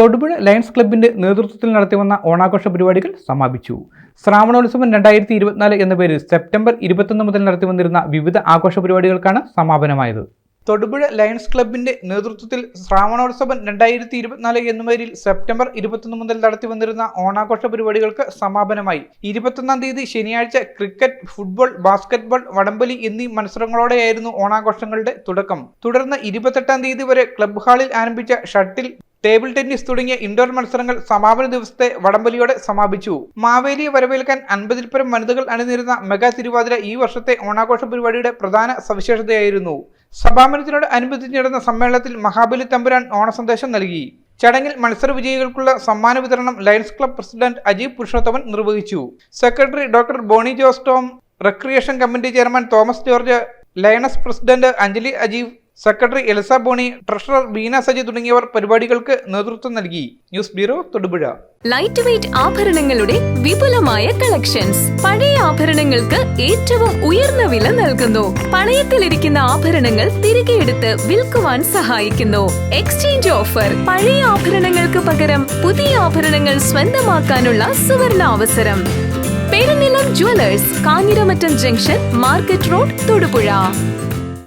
Thodupuzha lions ക്ലബിന്റെ നേതൃത്വത്തിൽ നടത്തിവന്ന ഓണാഘോഷ പരിപാടികൾ സമാപിച്ചു. ശ്രാവണോത്സവം രണ്ടായിരത്തി ഇരുപത്തിനാല് എന്ന പേരിൽ സെപ്റ്റംബർ ഇരുപത്തൊന്ന് മുതൽ നടത്തിവന്നിരുന്ന വിവിധ ആഘോഷ പരിപാടികൾക്കാണ് സമാപനമായത്. തൊടുപുഴ ലയൺസ് ക്ലബിന്റെ നേതൃത്വത്തിൽ ശ്രാവണോത്സവം രണ്ടായിരത്തി ഇരുപത്തിനാല് എന്ന പേരിൽ സെപ്റ്റംബർ ഇരുപത്തൊന്ന് മുതൽ നടത്തി വന്നിരുന്ന ഓണാഘോഷ പരിപാടികൾക്ക് സമാപനമായി. ഇരുപത്തൊന്നാം തീയതി ശനിയാഴ്ച ക്രിക്കറ്റ് ഫുട്ബോൾ ബാസ്കറ്റ്ബോൾ വടംവലി എന്നീ മത്സരങ്ങളോടെയായിരുന്നു ഓണാഘോഷങ്ങളുടെ തുടക്കം. തുടർന്ന് ഇരുപത്തെട്ടാം തീയതി വരെ ക്ലബ് ഹാളിൽ ആരംഭിച്ച ഷട്ടിൽ ടേബിൾ ടെന്നീസ് തുടങ്ങിയ ഇൻഡോർ മത്സരങ്ങൾ സമാപന ദിവസത്തെ വടംവലിയോടെ സമാപിച്ചു. മാവേലിയെ വരവേൽക്കാൻ അൻപതിൽ പരം വനിതകൾ അണിനിരുന്ന മെഗാ തിരുവാതിര ഈ വർഷത്തെ ഓണാഘോഷ പരിപാടിയുടെ പ്രധാന സവിശേഷതയായിരുന്നു. സമാപനത്തിനോട് അനുബന്ധിച്ച് നടന്ന സമ്മേളനത്തിൽ മഹാബലി തമ്പുരാൻ ഓണസന്ദേശം നൽകി. ചടങ്ങിൽ മത്സര വിജയികൾക്കുള്ള സമ്മാന വിതരണം Lions club president Ajeeb Purushothaman നിർവഹിച്ചു. Secretary doctor Boni Jose Tom recreation committee chairman Thomas George Lions president Anjali Ajeev secretary Elsa Boni treasurer Beena Saji തുടങ്ങിയവർ പരിപാടികൾക്ക് നേതൃത്വം നൽകി. News bureau Thodupuzha. Light weight ആഭരണങ്ങളുടെ വിപുലമായ കളക്ഷൻസ് പഴയ ആഭരണങ്ങൾക്ക് ഏറ്റവും ഉയർന്ന വില നൽകുന്നു. പണയത്തിലിരിക്കുന്ന ആഭരണങ്ങൾ തിരികെ എടുത്ത് വിൽക്കുവാൻ സഹായിക്കുന്നു. എക്സ്ചേഞ്ച് ഓഫർ പഴയ ആഭരണങ്ങൾക്ക് പകരം പുതിയ ആഭരണങ്ങൾ സ്വന്തമാക്കാനുള്ള സുവർണ അവസരം. Perunilam jewellers Kanjiramattam junction market road Thodupuzha.